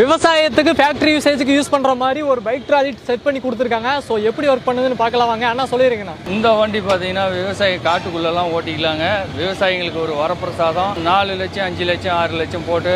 விவசாயத்துக்கு factory யூசேஜுக்கு use பண்ணுற மாதிரி ஒரு பைக் ட்ராலி செட் பண்ணி கொடுத்துருக்காங்க. ஸோ எப்படி ஒர்க் பண்ணுதுன்னு பார்க்கலாம் வாங்க. அண்ணா சொல்லிடுங்கண்ணா இந்த வண்டி பார்த்தீங்கன்னா விவசாய காட்டுக்குள்ளெல்லாம் ஓட்டிக்கலாங்க. விவசாயிங்களுக்கு ஒரு வரப்பிரசாதம். நாலு லட்சம் அஞ்சு லட்சம் ஆறு லட்சம் போட்டு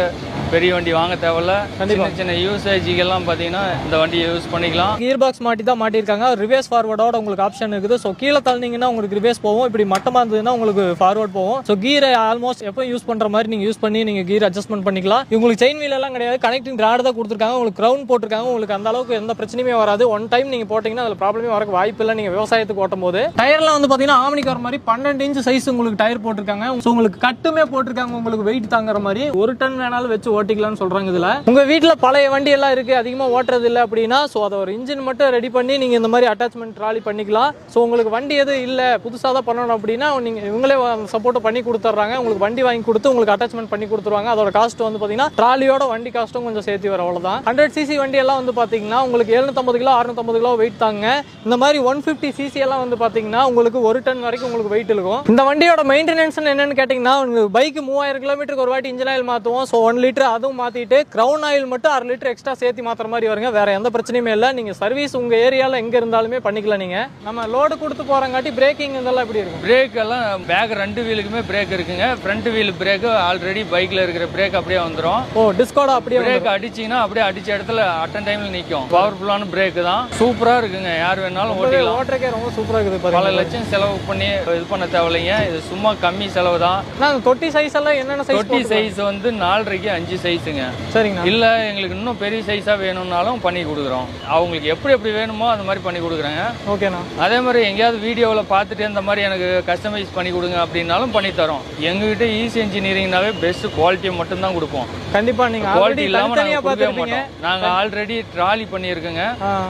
பெரிய வண்டி வாங்க தேவையில்ல. சின்ன சின்ன யூசேஜுக்கெல்லாம் பார்த்தீங்கன்னா இந்த வண்டியை யூஸ் பண்ணிக்கலாம். கியர் பாக்ஸ் மாட்டி தான் மாட்டியிருக்காங்க. ரிவேஸ் ஃபார்வர்டோட உங்களுக்கு ஆப்ஷன் இருக்குது. ஸோ கீழே தள்ளினீங்கன்னா உங்களுக்கு ரிவேஸ் போகும். இப்படி மட்டமாக இருந்ததுன்னா உங்களுக்கு ஃபார்வர்ட் போகும். ஸோ கீரை ஆல்மோஸ்ட் எப்போ யூஸ் பண்ணுற மாதிரி நீங்கள் யூஸ் பண்ணி நீங்கள் கீர் அட்ஜஸ்ட்மெண்ட் பண்ணிக்கலாம். உங்களுக்கு செயின் வீல் எல்லாம் கிடையாது. கனெக்டிங் ராடு தான் கொடுத்துருக்காங்க. உங்களுக்கு க்ரௌன் போட்டிருக்காங்க. உங்களுக்கு அந்த அளவுக்கு எந்த பிரச்சனையுமே வராது. ஒன் டைம் நீங்கள் போட்டிங்கன்னா அதில் ப்ராப்ளமே வரக்கு வாய்ப்பு இல்லை. நீங்கள் விவசாயத்துக்கு ஓட்டும் போது டயர்லாம் வந்து பார்த்தீங்கன்னா ஆம்னிக்கு வர மாதிரி பன்னெண்டு இன்ச் சைஸ் உங்களுக்கு டயர் போட்டிருக்காங்க. ஸோ உங்களுக்கு கட்டுமே போட்டிருக்காங்க. உங்களுக்கு வெயிட் தாங்குற மாதிரி. ஒரு டன் வேணாலும் வச்சு ஓட்டிக்கலாம்னு சொல்றாங்க இதுல. உங்க வீட்ல பழைய வண்டி எல்லாம் இருக்கு அதிகமா ஓட்டுறது இல்லை அப்படின்னா ஸோ அதை ஒரு இன்ஜின் மட்டும் ரெடி பண்ணி நீங்க இந்த மாதிரி அட்டாச்மெண்ட் ட்ராலி பண்ணிக்கலாம். ஸோ உங்களுக்கு வண்டி எதுவும் இல்லை புதுசாக தான் பண்ணணும் அப்படின்னா நீங்க இவங்களே சப்போர்ட் பண்ணி கொடுத்துட்றாங்க. உங்களுக்கு வண்டி வாங்கி கொடுத்து உங்களுக்கு அட்டாச்மெண்ட் பண்ணி கொடுத்துருவாங்க. அதோட காஸ்ட் வந்து பார்த்தீங்கன்னா ட்ராலியோட வண்டி காஸ்ட்டும் கொஞ்சம் சேர்த்து வர அவ்வளோதான் ஹண்ட்ரட் சிசி வண்டி எல்லாம் வந்து பார்த்தீங்கன்னா உங்களுக்கு எழுநூத்தம்பது கிலோ அறுநூத்தம்பது கிலோ வெயிட் தாங்க. இந்த மாதிரி ஒன் ஃபிஃப்டி சிசி எல்லாம் வந்து பார்த்தீங்கன்னா உங்களுக்கு ஒரு டன் வரைக்கும் உங்களுக்கு வெயிட் இருக்கும். இந்த வண்டியோட மெயின்டெனன்ஸ் என்னன்னு கேட்டிங்கன்னா பைக் மூவாயிரம் கிலோமீட்டருக்கு ஒரு வாட்டி இன்ஜின் ஆயில் மாற்றுவோம் ஸோ ஒன் லிட்டர் அதுவும் மாற்றிட்டு கிரவுன் ஆயில் மட்டும் அரை லிட்டர் எக்ஸ்ட்ரா சேர்த்து மாற்றுற மாதிரி வருங்க. வேற எந்த பிரச்சனையுமே இல்லை. நீங்கள் சர்வீஸ் உங்கள் ஏரியாவில் எங்கே இருந்தாலுமே பண்ணிக்கலாம் நீங்கள் நம்ம லோடு கொடுத்து போகிறங்காட்டி பிரேக்கிங் இதெல்லாம் எப்படி இருக்கும்? பிரேக் எல்லாம் பேக் ரெண்டு வீலுக்குமே பிரேக் இருக்குங்க. ஃப்ரண்ட் வீல் பிரேக் ஆல்ரெடி பைக்கில் இருக்கிற பிரேக் அப்படியே வந்துடும் ஓ டிஸ்கோட அப்படியே பிரேக் அடிச்சீங்கன்னா அப்படியே அடிச்ச இடத்துல அட்டன் டைம்ல நிற்கும் பவர்ஃபுல்லான பிரேக் தான். சூப்பராக இருக்குங்க. யார் வேணாலும் ஓட்டிக்கலாம். ஓட்டுறக்கே ரொம்ப சூப்பராக இருக்குது பல லட்சம் செலவு பண்ணி இது பண்ண தேவையில்லைங்க. இது சும்மா கம்மி செலவு தான். தொட்டி சைஸ் எல்லாம் என்னென்ன தொட்டி சைஸ் வந்து நாலரைக்கு அஞ்சு சைஸுங்க சரிங்கண்ணா. இல்ல எங்களுக்கு இன்னும் பெரிய சைஸா வேணும்னாலும் பண்ணி கொடுக்குறோம். அவங்களுக்கு எப்படி எப்படி வேணுமோ அந்த மாதிரி பண்ணி கொடுக்குறேங்க. ஓகேண்ணா. அதே மாதிரி எங்கேயாவது வீடியோவில் பார்த்துட்டு இந்த மாதிரி எனக்கு கஸ்டமைஸ் பண்ணி கொடுங்க அப்படின்னாலும் பண்ணி தரோம். எங்ககிட்ட ஈஸி இன்ஜினியரிங்னாவே பெஸ்ட் குவாலிட்டியை மட்டும்தான் கொடுப்போம். கண்டிப்பா நீங்க குவாலிட்டி ஆல்ரெடி இல்லாம தனித்தனியா நாங்கள் கொடுக்கவே பார்த்துருப்பீங்க. மாட்டோம். நாங்கள் ஆல்ரெடி ட்ராலி பண்ணியிருக்கோங்க.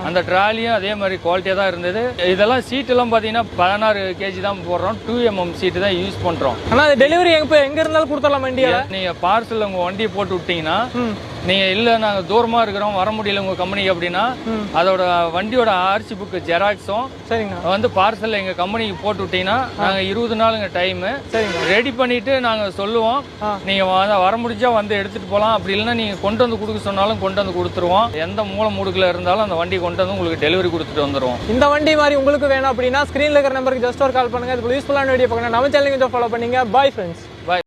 அந்த ட்ராலியும் அதே மாதிரி குவாலிட்டியாக தான் இருந்தது. இதெல்லாம் சீட்டெல்லாம் பார்த்தீங்கன்னா பதினாறு கேஜி தான் போடுறோம். டூ எம்எம் சீட்டு தான் யூஸ் பண்ணுறோம் ஆனா அது டெலிவரி எங்க எங்க இருந்தாலும் கொடுத்துடலாம் இந்தியால நீங்கள் பார்சல் உங்கள் வண்டியை போட்டு விட்டீங்கன்னா ம். நீங்க இல்ல நாங்க தூரமா இருக்கிறோம் வர முடியல உங்க கம்பெனிக்கு அப்படின்னா அதோட வண்டியோட ஆர்சி புக் ஜெராக்ஸும் சரிங்கண்ணா வந்து பார்சல் எங்க கம்பெனிக்கு போட்டு விட்டீங்கன்னா நாங்க இருபது நாளுங்க டைம் சரிங்க. ரெடி பண்ணிட்டு நாங்க சொல்லுவோம். ஆ. நீங்க வ- வர முடிஞ்சா வந்து எடுத்துட்டு போலாம். அப்படி இல்லைன்னா நீங்க கொண்டு வந்து கொடுக்க சொன்னாலும் கொண்டு வந்து கொடுத்துருவோம். எந்த மூல முடுக்குல இருந்தாலும் அந்த வண்டி கொண்டு வந்து உங்களுக்கு டெலிவரி கொடுத்துட்டு வந்துருவோம். இந்த வண்டி மாதிரி உங்களுக்கு வேணும் அப்படின்னா ஸ்க்ரீன்ல இருக்கிற நம்பருக்கு ஜஸ்ட் ஒரு கால் பண்ணுங்க. இது யூஸ்ஃபுல்லான வீடியோ பார்க்கணும் நம்ம சேனல் கொஞ்சம் ஃபாலோ பண்ணீங்க. Bye friends